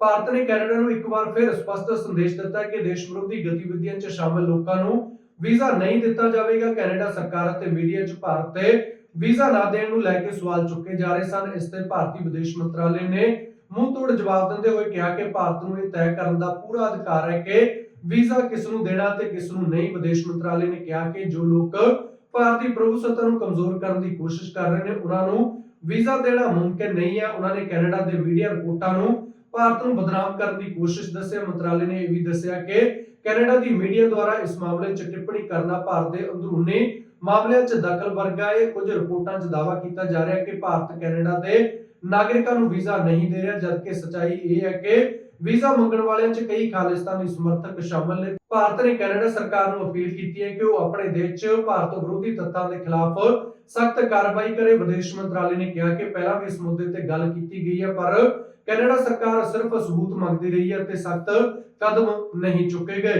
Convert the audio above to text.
ਭਾਰਤ ਨੇ ਕੈਨੇਡਾ ਨੂੰ ਇੱਕ ਵਾਰ ਫਿਰ ਸਪਸ਼ਟ ਸੰਦੇਸ਼ ਦਿੱਤਾ ਕਿ ਦੇਸ਼ ਵਿਰੋਧੀ ਗਤੀਵਿਧੀਆਂ 'ਚ ਸ਼ਾਮਲ ਲੋਕਾਂ ਨੂੰ ਵੀਜ਼ਾ ਨਹੀਂ ਦਿੱਤਾ ਜਾਵੇਗਾ। ਕੈਨੇਡਾ ਸਰਕਾਰ ਅਤੇ ਮੀਡੀਆ 'ਚ ਭਾਰਤ ਤੇ ਵੀਜ਼ਾ ਨਾ ਦੇਣ ਨੂੰ ਲੈ ਕੇ ਸਵਾਲ ਚੁੱਕੇ ਜਾ ਰਹੇ ਸਨ। ਇਸ ਤੇ ਭਾਰਤੀ ਵਿਦੇਸ਼ ਮੰਤਰਾਲੇ ਨੇ ਮੂੰਹ ਤੋੜ ਜਵਾਬ ਦਿੰਦੇ ਹੋਏ ਕਿਹਾ ਕਿ ਭਾਰਤ ਨੂੰ ਇਹ ਤੈਅ ਕਰਨ ਦਾ ਪੂਰਾ ਅਧਿਕਾਰ ਹੈ ਕਿ ਵੀਜ਼ਾ ਕਿਸ ਨੂੰ ਦੇਣਾ ਤੇ ਕਿਸ ਨੂੰ ਨਹੀਂ। ਵਿਦੇਸ਼ ਮੰਤਰਾਲੇ ਨੇ ਕਿਹਾ ਕਿ ਜੋ ਲੋਕ ਭਾਰਤੀ ਪ੍ਰਭੂਸੱਤਾ ਨੂੰ ਕਮਜ਼ੋਰ ਕਰਨ ਦੀ ਕੋਸ਼ਿਸ਼ ਕਰ ਰਹੇ ਨੇ, ਉਹਨਾਂ ਨੂੰ ਵੀਜ਼ਾ ਦੇਣਾ ਮੁਮਕਿਨ ਨਹੀਂ ਹੈ ਉਹਨਾਂ ਨੇ ਕੈਨੇਡਾ ਦੇ ਮੀਡੀਆ ਰਿਪੋਰਟਾਂ ਨੂੰ ਭਾਰਤ ਨੂੰ ਬਦਨਾਮ ਕਰਨ ਦੀ ਕੋਸ਼ਿਸ਼ ਦੱਸਿਆ ਮੰਤਰਾਲੇ ਨੇ ਇਹ ਵੀ ਦੱਸਿਆ ਕਿ ਕੈਨੇਡਾ ਦੀ ਮੀਡੀਆ ਦੁਆਰਾ ਇਸ ਮਾਮਲੇ 'ਚ ਟਿੱਪਣੀ ਕਰਨਾ ਭਾਰਤ ਦੇ ਅੰਦਰੂਨੀ ਮਾਮਲਿਆਂ 'ਚ ਦਖਲ ਵਰਗਾ ਹੈ। ਕੁਝ ਰਿਪੋਰਟਾਂ 'ਚ ਦਾਅਵਾ ਕੀਤਾ ਜਾ ਰਿਹਾ ਹੈ ਕਿ ਭਾਰਤ ਕੈਨੇਡਾ ਦੇ ਨਾਗਰਿਕਾਂ ਨੂੰ ਵੀਜ਼ਾ ਨਹੀਂ ਦੇ ਰਿਹਾ, ਜਦਕਿ ਸਚਾਈ ਇਹ ਹੈ ਕਿ ਵੀਜ਼ਾ ਮੰਗਣ ਵਾਲਿਆਂ 'ਚ ਕਈ ਖਾਲਿਸਤਾਨੀ ਸਮਰਥਕ ਸ਼ਾਮਲ ਨੇ। ਭਾਰਤ ਨੇ ਕੈਨੇਡਾ ਸਰਕਾਰ ਨੂੰ ਅਪੀਲ ਕੀਤੀ ਹੈ ਕਿ ਉਹ ਆਪਣੇ ਦੇਸ਼ 'ਚ ਭਾਰਤ ਵਿਰੋਧੀ ਤੱਤਾਂ ਦੇ ਖਿਲਾਫ ਸਖਤ ਕਾਰਵਾਈ ਕਰੇ। ਵਿਦੇਸ਼ ਮੰਤਰਾਲੇ ਨੇ ਕਿਹਾ ਕਿ ਪਹਿਲਾਂ ਵੀ ਇਸ ਮੁੱਦੇ ਤੇ ਗੱਲ ਕੀਤੀ ਗਈ ਹੈ, ਪਰ ਕੈਨੇਡਾ ਸਰਕਾਰ ਸਿਰਫ ਸਬੂਤ ਮੰਗਦੀ ਰਹੀ ਹੈ ਅਤੇ ਸਖਤ ਕਦਮ ਨਹੀਂ ਚੁੱਕੇ ਗਏ।